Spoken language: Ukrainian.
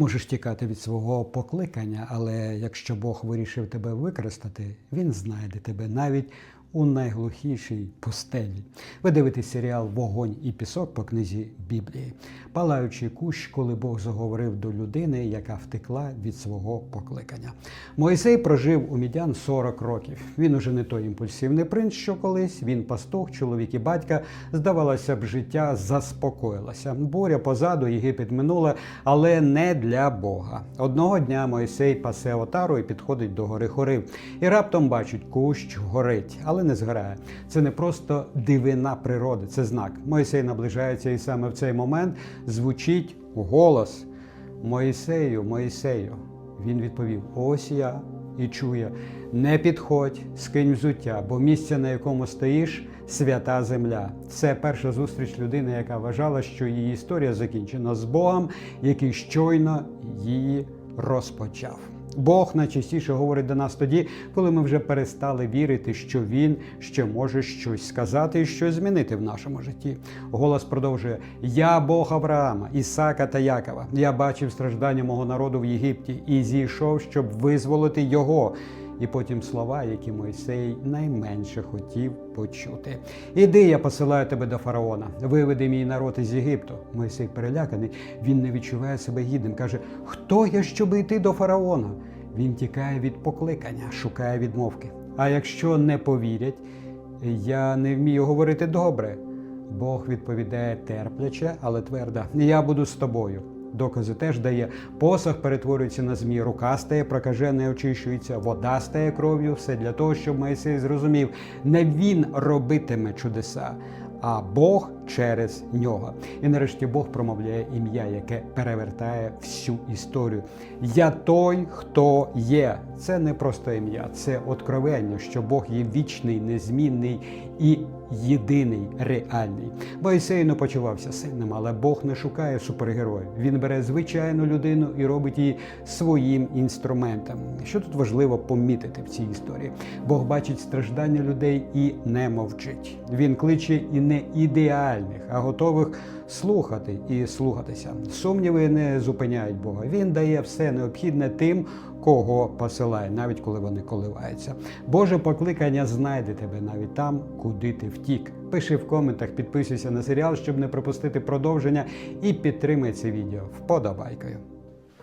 Можеш тікати від свого покликання, але якщо Бог вирішив тебе використати, він знайде тебе навіть у найглухішій пустелі. Ви дивитесь серіал Вогонь і пісок по книзі Біблії, палаючий кущ, коли Бог заговорив до людини, яка втекла від свого покликання. Мойсей прожив у мідян 40 років. Він уже не той імпульсивний принц, що колись. Він пастух, чоловік і батька. Здавалося б, життя заспокоїлося. Буря позаду, Єгипет минула, але не для Бога. Одного дня Мойсей пасе отару і підходить до гори Хорив. І раптом бачить, кущ горить, але не згорає. Це не просто дивина природи, це знак. Мойсей наближається, і саме в цей момент звучить голос Моїсею, Моїсею. Він відповів: Ось я і чує: не підходь, скинь взуття, бо місце, на якому стоїш, свята земля. Це перша зустріч людини, яка вважала, що її історія закінчена з Богом, який щойно її розпочав. Бог найчастіше говорить до нас тоді, коли ми вже перестали вірити, що Він ще може щось сказати і щось змінити в нашому житті. Голос продовжує: Я Бог Авраама, Ісака та Якова. Я бачив страждання мого народу в Єгипті і зійшов, щоб визволити його. І потім слова, які Мойсей найменше хотів почути. Іди, я посилаю тебе до фараона, виведи мій народ із Єгипту. Мойсей переляканий, він не відчуває себе гідним. каже: Хто я, щоб йти до фараона? Він тікає від покликання, шукає відмовки. А якщо не повірять, я не вмію говорити добре. Бог відповідає терпляче, але твердо: Я буду з тобою. Докази теж дає. Посох перетворюється на змій, рука стає, прокажена очищується, вода стає кров'ю. Все для того, щоб Моїсей зрозумів, не він робитиме чудеса, а Бог через нього. І нарешті Бог промовляє ім'я, яке перевертає всю історію. Я той, хто є. Це не просто ім'я, це откровення, що Бог є вічний, незмінний і єдиний реальний. Моїсей не почувався сильним, але Бог не шукає супергероїв. Він бере звичайну людину і робить її своїм інструментом. Що тут важливо помітити в цій історії? Бог бачить страждання людей і не мовчить. Він кличе і не ідеальних, а готових слухати і слухатися. Сумніви не зупиняють Бога. Він дає все необхідне тим, кого посилає, навіть коли вони коливаються. Боже покликання знайде тебе навіть там, куди ти втік. Пиши в коментах, підписуйся на серіал, щоб не пропустити продовження, і підтримай це відео вподобайкою.